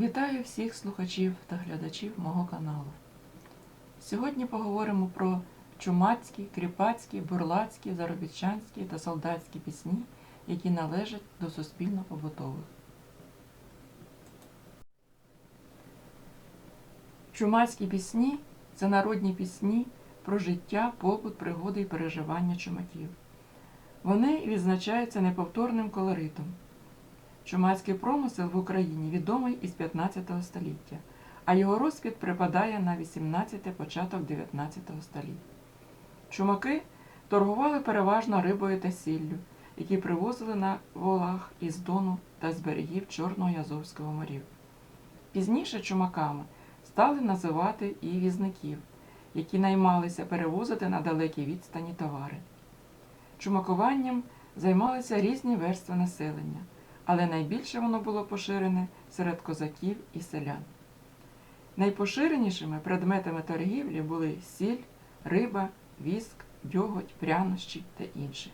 Вітаю всіх слухачів та глядачів мого каналу. Сьогодні поговоримо про чумацькі, кріпацькі, бурлацькі, заробітчанські та солдатські пісні, які належать до суспільно-побутових. Чумацькі пісні це народні пісні про життя, побут, пригоди і переживання чумаків. Вони відзначаються неповторним колоритом. Чумацький промисел в Україні відомий із 15 століття, а його розквіт припадає на 18 початок 19 століття. Чумаки торгували переважно рибою та сіллю, які привозили на волах із Дону та з берегів Чорного і Азовського морів. Пізніше чумаками стали називати і візників, які наймалися перевозити на далекі відстані товари. Чумакуванням займалися різні верстви населення, але найбільше воно було поширене серед козаків і селян. Найпоширенішими предметами торгівлі були сіль, риба, віск, дьоготь, прянощі та інше.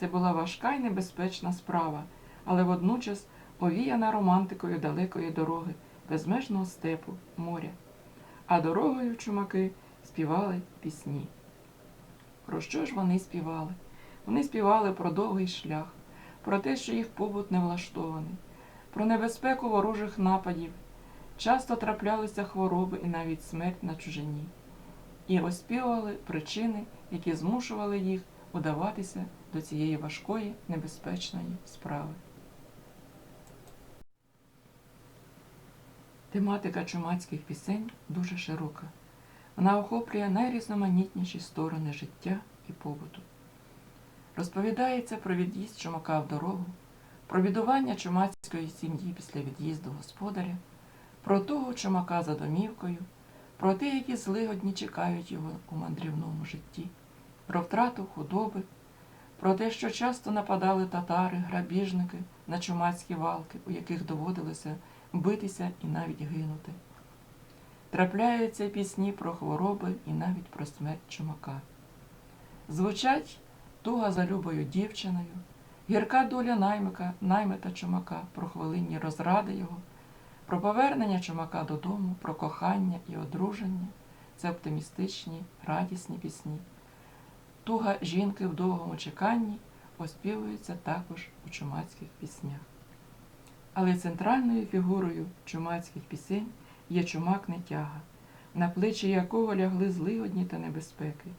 Це була важка і небезпечна справа, але водночас овіяна романтикою далекої дороги, безмежного степу, моря. А дорогою чумаки співали пісні. Про що ж вони співали? Вони співали про довгий шлях, про те, що їх побут не влаштований, про небезпеку ворожих нападів. Часто траплялися хвороби і навіть смерть на чужині, і оспівували причини, які змушували їх удаватися до цієї важкої, небезпечної справи. Тематика чумацьких пісень дуже широка. Вона охоплює найрізноманітніші сторони життя і побуту. Розповідається про від'їзд чумака в дорогу, про бідування чумацької сім'ї після від'їзду господаря, про того чумака за домівкою, про те, які злигодні чекають його у мандрівному житті, про втрату худоби, про те, що часто нападали татари, грабіжники на чумацькі валки, у яких доводилося битися і навіть гинути. Трапляються пісні про хвороби і навіть про смерть чумака. Звучать туга за любою дівчиною, гірка доля наймика, наймита чумака, про хвилинні розради його, про повернення чумака додому, про кохання і одруження це оптимістичні, радісні пісні. Туга жінки в довгому чеканні оспівується також у чумацьких піснях. Але центральною фігурою чумацьких пісень є чумак нетяга, на плечі якого лягли злигодні та небезпеки.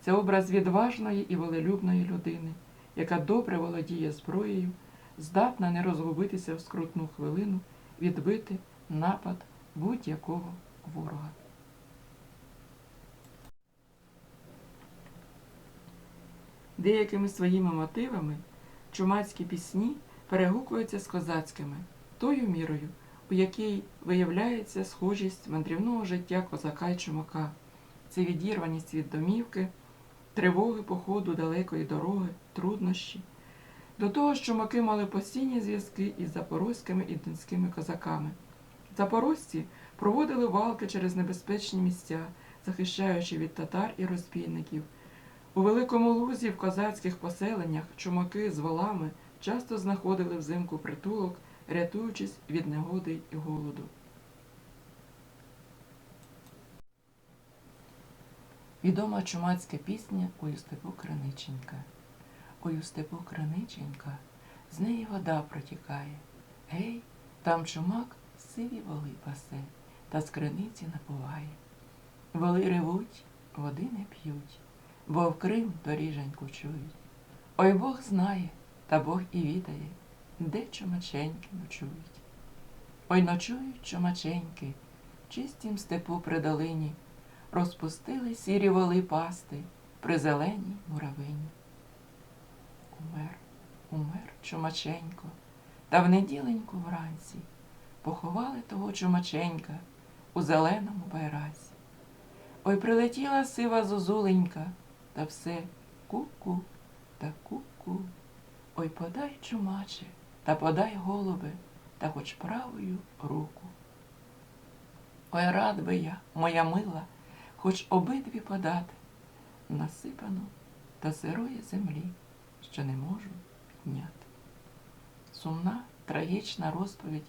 Це образ відважної і волелюбної людини, яка добре володіє зброєю, здатна не розгубитися в скрутну хвилину, відбити напад будь-якого ворога. Деякими своїми мотивами чумацькі пісні перегукуються з козацькими, тою мірою, у якій виявляється схожість мандрівного життя козака й чумака. Це відірваність від домівки, тривоги походу далекої дороги, труднощі. До того ж, чумаки мали постійні зв'язки із запорозькими і донськими козаками. Запорожці проводили валки через небезпечні місця, захищаючи від татар і розбійників. У Великому Лузі в козацьких поселеннях чумаки з волами часто знаходили взимку притулок, рятуючись від негоди і голоду. Відома чумацька пісня «Ой у степу Криниченька». Ой у степу Криниченька, з неї вода протікає. Гей, там чумак сиві воли пасе, та з криниці напуває. Воли ревуть, води не п'ють, бо в Крим доріженьку чують. Ой Бог знає, та Бог і відає, де чумаченьки ночують. Ой ночують чумаченьки, чистім степу при долині, розпустили сірі воли пасти при зеленій муравині. Умер, умер чумаченько, та в неділеньку вранці поховали того чумаченька у зеленому байраці. Ой прилетіла сива зозуленька, та все ку-ку та ку-ку. Ой подай, чумаче, та подай голубе, та хоч правою руку. Ой рад би я, моя мила, хоч обидві подати насипану та сирої землі, що не можу підняти. Сумна, трагічна розповідь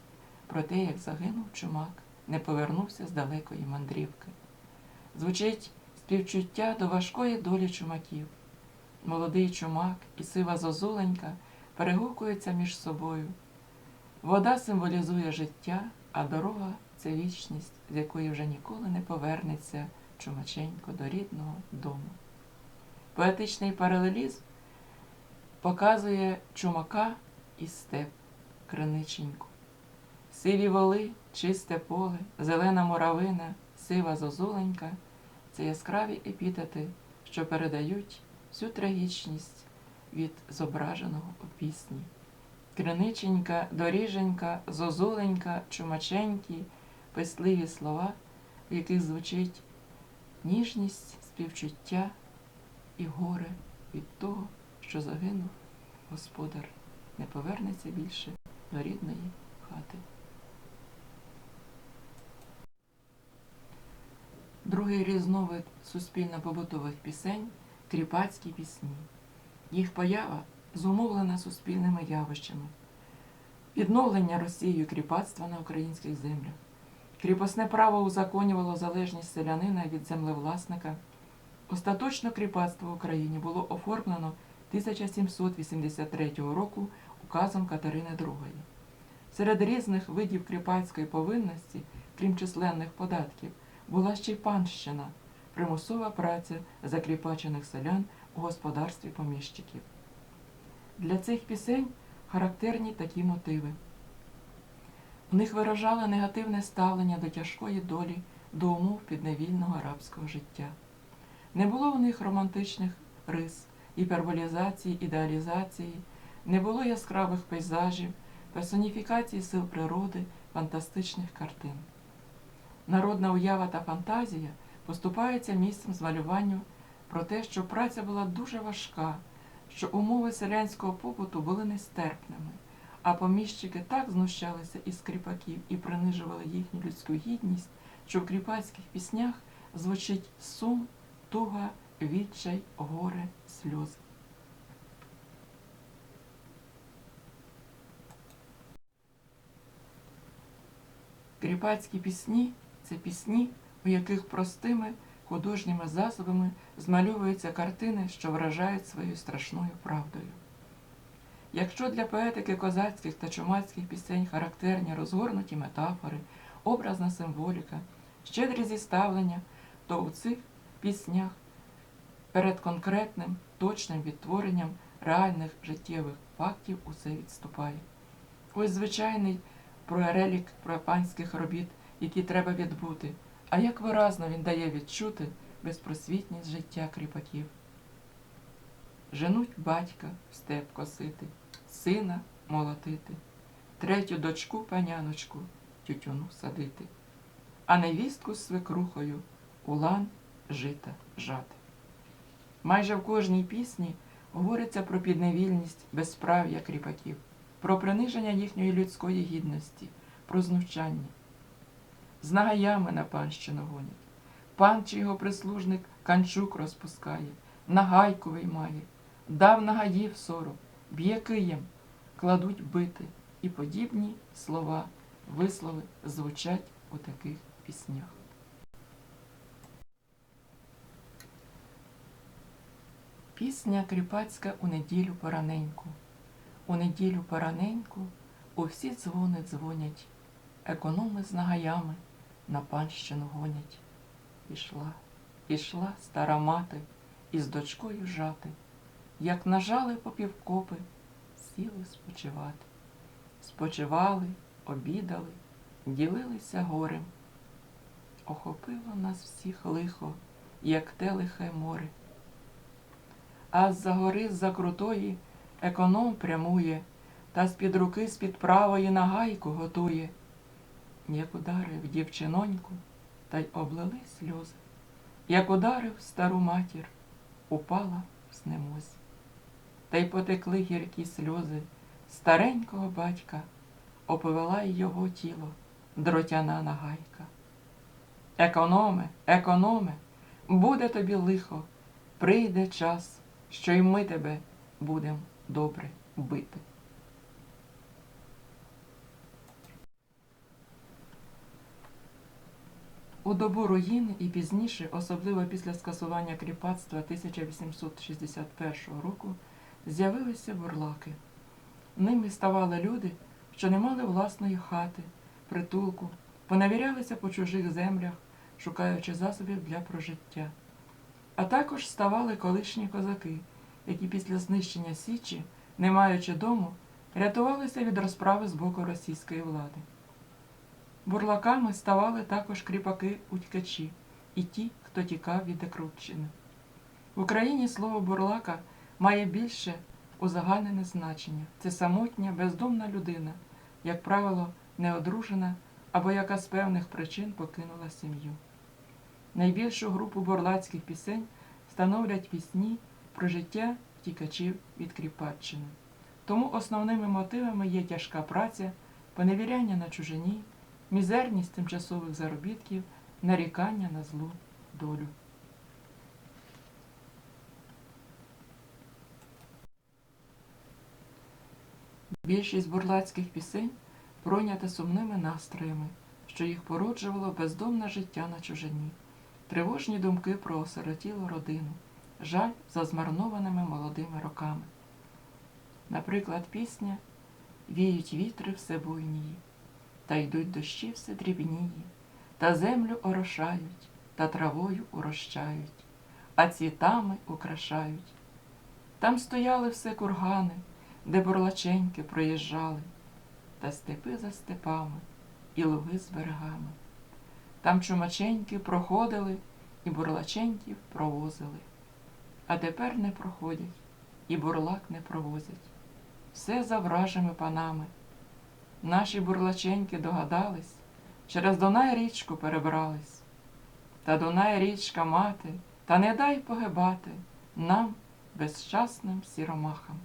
про те, як загинув чумак, не повернувся з далекої мандрівки. Звучить співчуття до важкої долі чумаків. Молодий чумак і сива зозуленька перегукуються між собою. Вода символізує життя, а дорога це вічність, з якої вже ніколи не повернеться чумаченько до рідного дому. Поетичний паралелізм показує чумака і степ, криниченьку. Сиві воли, чисте поле, зелена муравина, сива зозуленька це яскраві епітети, що передають всю трагічність від зображеного у пісні. Криниченька, доріженька, зозуленька, чумаченькі, писливі слова, в яких звучить ніжність, співчуття і горе від того, що загинув господар, не повернеться більше до рідної хати. Другий різновид суспільно-побутових пісень кріпацькі пісні. Їх поява зумовлена суспільними явищами. Відновлення Росією кріпацтва на українських землях. Кріпосне право узаконювало залежність селянина від землевласника. Остаточно кріпацтво в Україні було оформлено 1783 року указом Катерини II. Серед різних видів кріпацької повинності, крім численних податків, була ще й панщина, примусова праця закріпачених селян у господарстві поміщиків. Для цих пісень характерні такі мотиви. В них виражали негативне ставлення до тяжкої долі, до умов підневільного арабського життя. Не було в них романтичних рис, гіперболізації, ідеалізації, не було яскравих пейзажів, персоніфікації сил природи, фантастичних картин. Народна уява та фантазія поступаються місцем змалюванню про те, що праця була дуже важка, що умови селянського побуту були нестерпними, а поміщики так знущалися із кріпаків і принижували їхню людську гідність, що в кріпацьких піснях звучить сум, туга, відчай, горе, сльози. Кріпацькі пісні це пісні, у яких простими художніми засобами змальовуються картини, що вражають своєю страшною правдою. Якщо для поетики козацьких та чумацьких пісень характерні розгорнуті метафори, образна символіка, щедрі зіставлення, то у цих піснях перед конкретним, точним відтворенням реальних життєвих фактів усе відступає. Ось звичайний проерелік панських робіт, які треба відбути, а як виразно він дає відчути безпросвітність життя кріпаків. Женуть батька в степ косити, сина молотити, третю дочку паняночку тютюну садити, а невістку з свекрухою у лан жита жати. Майже в кожній пісні говориться про підневільність безправ'я кріпаків, про приниження їхньої людської гідності, про знущання. З нагаями на панщину гонять. Пан чи його прислужник канчук розпускає, нагайку виймає, дав нагаїв сором, б'є києм, кладуть бити, і подібні слова, вислови звучать у таких піснях. Пісня кріпацька у неділю пораненьку. У неділю пораненьку у всі дзвони дзвонять, економи з нагаями на панщину гонять. Пішла, пішла стара мати із дочкою жати, як нажали попівкопи, сіли спочивати. Спочивали, обідали, ділилися горем. Охопило нас всіх лихо, як те лихе море. А з-за гори з-за крутої економ прямує, та з-під руки з-під правої нагайку готує. Як ударив дівчиноньку, та й облили сльози, як ударив стару матір, упала в знемозі. Та й потекли гіркі сльози старенького батька, оповела й його тіло дротяна нагайка. Економе, економе, буде тобі лихо, прийде час, що й ми тебе будем добре бити. У добу руїни і пізніше, особливо після скасування кріпацтва 1861 року, з'явилися бурлаки. Ними ставали люди, що не мали власної хати, притулку, поневірялися по чужих землях, шукаючи засобів для прожиття. А також ставали колишні козаки, які після знищення Січі, не маючи дому, рятувалися від розправи з боку російської влади. Бурлаками ставали також кріпаки-утькачі і ті, хто тікав від Декрутчини. В Україні слово бурлака має більше узагальнене значення. Це самотня, бездомна людина, як правило, неодружена або яка з певних причин покинула сім'ю. Найбільшу групу бурлацьких пісень становлять пісні про життя втікачів від Кріпаччини. Тому основними мотивами є тяжка праця, поневіряння на чужині, мізерність тимчасових заробітків, нарікання на злу долю. Більшість бурлацьких пісень пройнята сумними настроями, що їх породжувало бездомне життя на чужині, тривожні думки про осиротілу родину, жаль за змарнованими молодими роками. Наприклад, пісня Віють вітри все буйнії, та йдуть дощі все дрібнії, та землю орошають, та травою урощають, а цвітами украшають. Там стояли все кургани, де бурлаченьки проїжджали, та степи за степами і луги з берегами. Там чумаченьки проходили і бурлаченьків провозили. А тепер не проходять, і бурлак не провозять. Все за вражими панами. Наші бурлаченьки догадались, через Дунай річку перебрались. Та Дунай річка мати, та не дай погибати нам, безщасним сіромахам.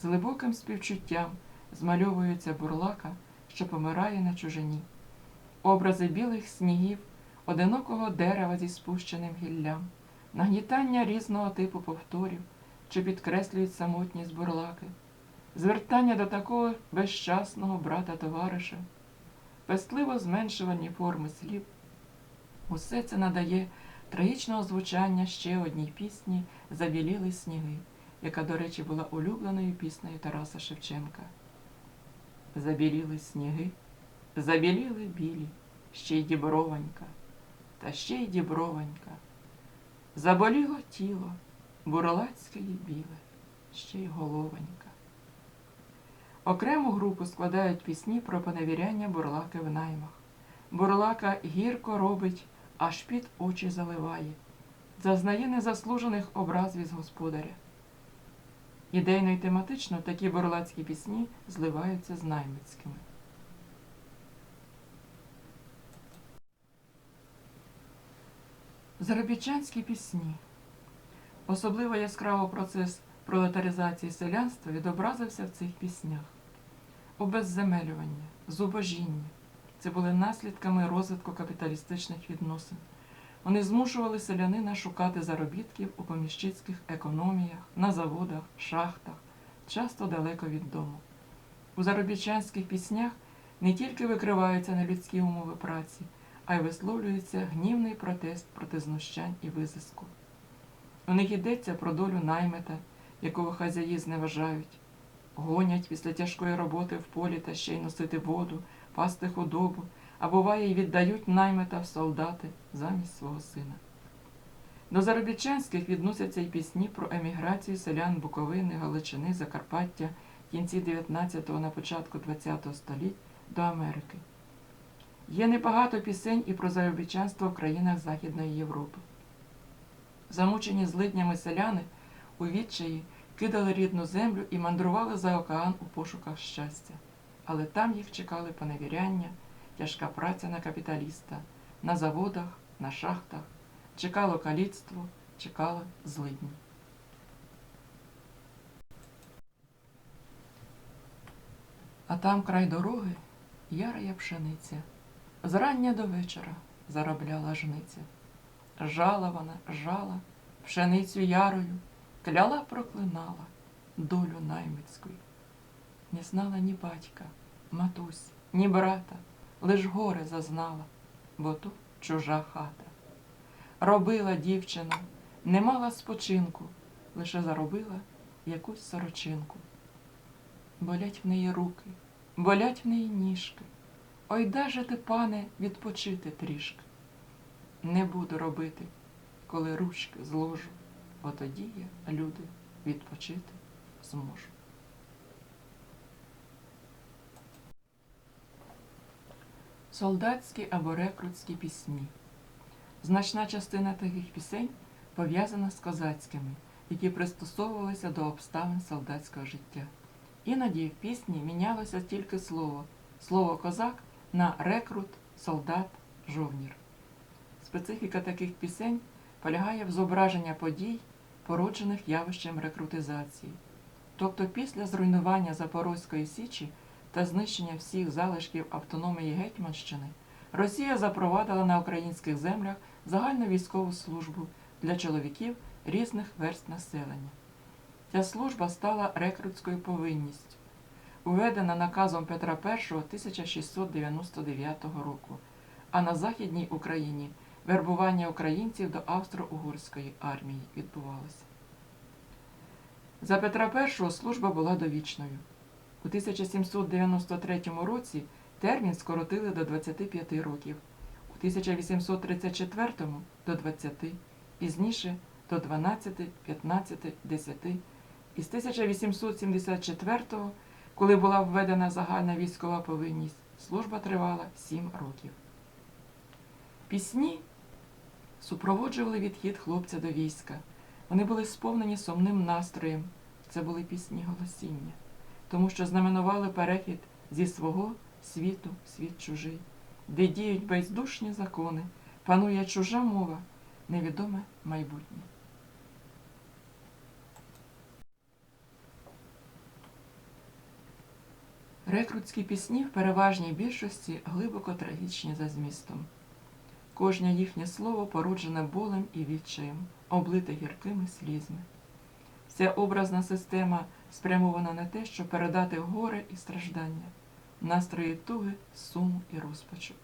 З глибоким співчуттям змальовується бурлака, що помирає на чужині, образи білих снігів, одинокого дерева зі спущеним гіллям, нагнітання різного типу повторів, що підкреслюють самотність бурлаки, звертання до такого безщасного брата товариша, пестливо зменшувані форми слів. Усе це надає трагічного звучання ще одній пісні Забіліли сніги, яка, до речі, була улюбленою піснею Тараса Шевченка. Забіліли сніги, забіліли білі, ще й діброванька, та ще й діброванька. Заболіло тіло, бурлацьке й біле, ще й головонька. Окрему групу складають пісні про поневіряння бурлаки в наймах. Бурлака гірко робить, аж під очі заливає, зазнає незаслужених образів з господаря. Ідейно і тематично такі бурлацькі пісні зливаються з наймицькими. Заробітчанські пісні. Особливо яскраво процес пролетаризації селянства відобразився в цих піснях. Обезземелювання, зубожіння це були наслідками розвитку капіталістичних відносин. Вони змушували селянина шукати заробітків у поміщицьких економіях, на заводах, шахтах, часто далеко від дому. У заробітчанських піснях не тільки викриваються нелюдські умови праці, а й висловлюється гнівний протест проти знущань і визиску. У них йдеться про долю наймета, якого хазяї зневажають, гонять після тяжкої роботи в полі та ще й носити воду, пасти худобу, а буває й віддають наймета в солдати замість свого сина. До заробітчанських відносяться й пісні про еміграцію селян Буковини, Галичини, Закарпаття в кінці 19-го на початку 20-го століть до Америки. Є небагато пісень і про заробітчанство в країнах Західної Європи. Замучені злиднями селяни у відчаї кидали рідну землю і мандрували за океан у пошуках щастя, але там їх чекали поневіряння, тяжка праця на капіталіста, на заводах, на шахтах, чекало каліцтво, чекало злидні. А там край дороги ярая пшениця. Зрання до вечора заробляла жниця. Жала вона, жала, пшеницю ярою, кляла проклинала долю наймицьку. Не знала ні батька, матусь, ні брата, лиш горе зазнала, бо то чужа хата. Робила дівчина, не мала спочинку, лише заробила якусь сорочинку. Болять в неї руки, болять в неї ніжки. Ой, даже ти, пане, відпочити трішки. Не буду робити, коли ручки зложу, бо тоді я, люди, відпочити зможу. Солдатські або рекрутські пісні. Значна частина таких пісень пов'язана з козацькими, які пристосовувалися до обставин солдатського життя. Іноді в пісні мінялося тільки слово слово козак на рекрут, солдат, жовнір. Специфіка таких пісень полягає в зображенні подій, породжених явищем рекрутизації. Тобто після зруйнування Запорозької Січі та знищення всіх залишків автономії Гетьманщини, Росія запровадила на українських землях загальну військову службу для чоловіків різних верст населення. Ця служба стала рекрутською повинністю, уведена наказом Петра І 1699 року, а на Західній Україні вербування українців до Австро-Угорської армії відбувалося. За Петра І служба була довічною. У 1793 році термін скоротили до 25 років, у 1834 до 20, пізніше до 12, 15, 10. І з 1874, коли була введена загальна військова повинність, служба тривала 7 років. Пісні супроводжували відхід хлопця до війська. Вони були сповнені сумним настроєм. Це були пісні голосіння, тому що знаменували перехід зі свого світу в світ чужий, де діють бездушні закони, панує чужа мова, невідоме майбутнє. Рекрутські пісні в переважній більшості глибоко трагічні за змістом. Кожне їхнє слово породжене болем і відчаєм, облите гіркими слізьми. Вся образна система спрямована на те, щоб передати горе і страждання, настрої туги, суму і розпачу.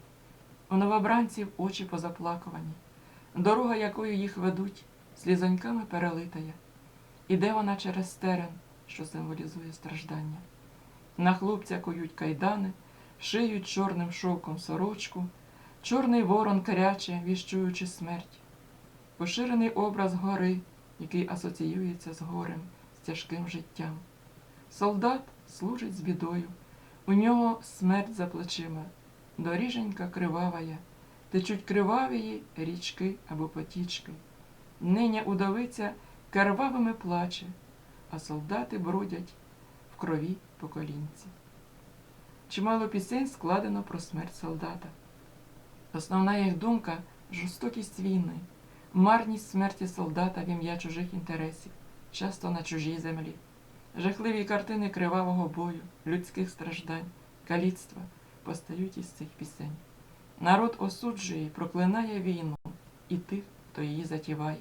У новобранців очі позаплакувані, дорога, якою їх ведуть, слізоньками перелитає. Іде вона через терен, що символізує страждання. На хлопця кують кайдани, шиють чорним шовком сорочку, чорний ворон каряче, віщуючи смерть. Поширений образ гори, який асоціюється з горем, з тяжким життям. Солдат служить з бідою, у нього смерть за плечима, доріженька кривавая, течуть кривавії річки або потічки. Ниня удовиця кервавими плаче, а солдати бродять в крові по колінці. Чимало пісень складено про смерть солдата. Основна їх думка жорстокість війни, марність смерті солдата в ім'я чужих інтересів, часто на чужій землі, жахливі картини кривавого бою, людських страждань, каліцтва постають із цих пісень. Народ осуджує проклинає війну і тих, хто її затіває.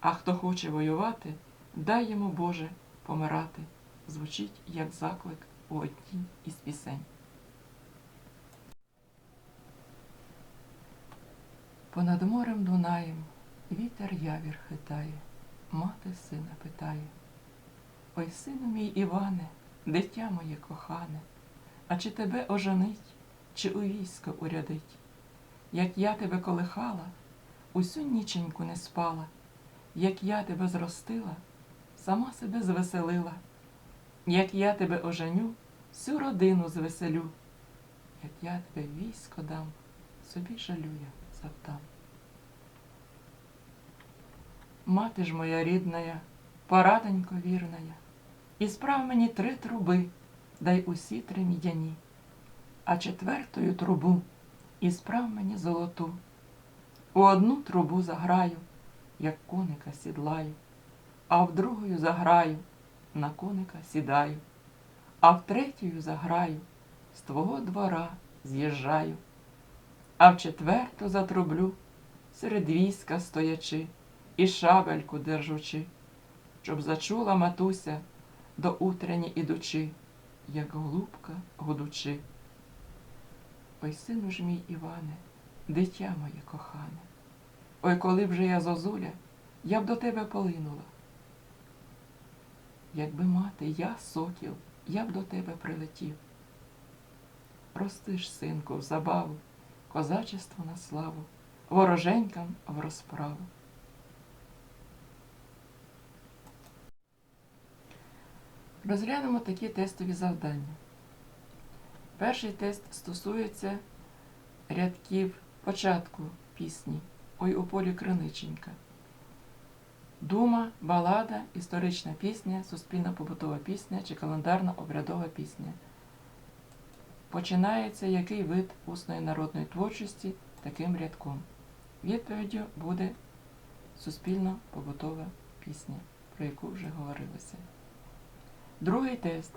А хто хоче воювати, дай йому Боже помирати, звучить як заклик у одній із пісень. Понад морем Дунаєм вітер явір хитає, мати сина питає. Ой, сину мій Іване, дитя моє кохане, а чи тебе оженить, чи у військо урядить? Як я тебе колихала, усю ніченьку не спала, як я тебе зростила, сама себе звеселила, як я тебе оженю, всю родину звеселю, як я тебе військо дам, собі жалю я завдам. Мати ж моя рідная, порадонько вірная, і справ мені три труби, дай усі три мідяні, а четвертою трубу і справ мені золоту. У одну трубу заграю, як коника сідлаю, а в другою заграю, на коника сідаю, а в третю заграю, з твого двора з'їжджаю, а в четверту затрублю, серед війська стоячи і шабельку держучи, щоб зачула матуся до утрені ідучи, як голубка гудучи. Ой, сину ж мій Іване, дитя моє кохане. Ой, коли б же я зозуля, я б до тебе полинула. Якби мати, я сокіл, я б до тебе прилетів. Рости ж, синку, в забаву, козачество на славу, вороженькам в розправу. Розглянемо такі тестові завдання. Перший тест стосується рядків початку пісні Ой у полі криниченька. Дума, балада, історична пісня, суспільна побутова пісня чи календарна обрядова пісня. Починається який вид усної народної творчості таким рядком. Відповіддю буде суспільно побутова пісня, про яку вже говорилося. Другий тест.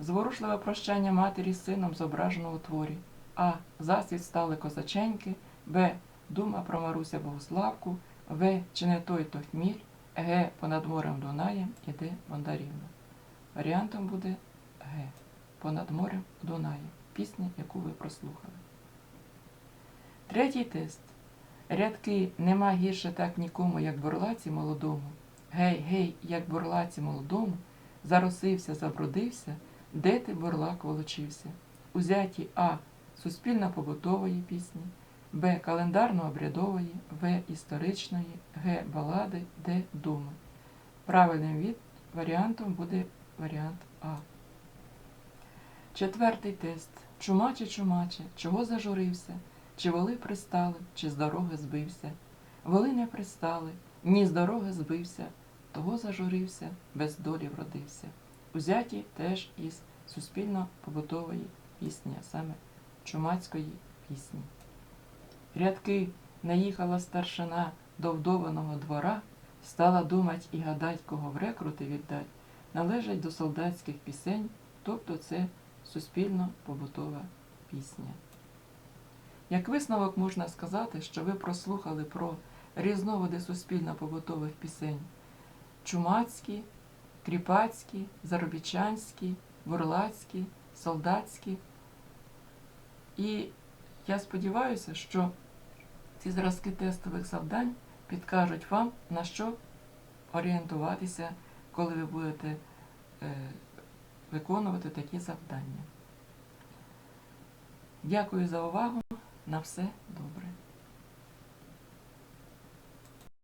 Зворушливе прощання матері з сином зображено у творі. А. Засвіт стали козаченьки. Б. Дума про Маруся Богославку. В. Чи не той то хміль. Г. Понад морем Дунаєм. І Д. Бондарівна. Варіантом буде Г. Понад морем Дунаєм. Пісня, яку ви прослухали. Третій тест. Рядки нема гірше так нікому, як бурлаці молодому. Гей, гей, як бурлаці молодому, заросився, забрудився, де ти бурлак волочився. Узяті А. Суспільно-побутової пісні, Б. Календарно-обрядової, В. Історичної, Г. Балади, Д. Думи. Правильним від варіантом буде варіант А. Четвертий тест. Чумаче, чумаче, чого зажурився? Чи воли пристали, чи з дороги збився? Воли не пристали, ні з дороги збився, того зажурився, без долі вродився. Узяті теж із суспільно-побутової пісні, а саме чумацької пісні. Рядки наїхала старшина до вдованого двора, стала думать і гадать, кого в рекрути віддать, належать до солдатських пісень, тобто це суспільно-побутова пісня. Як висновок можна сказати, що ви прослухали про різновиди суспільно-побутових пісень чумацькі, кріпацькі, заробітчанські, бурлацькі, солдатські. І я сподіваюся, що ці зразки тестових завдань підкажуть вам, на що орієнтуватися, коли ви будете е, виконувати такі завдання. Дякую за увагу. На все добре.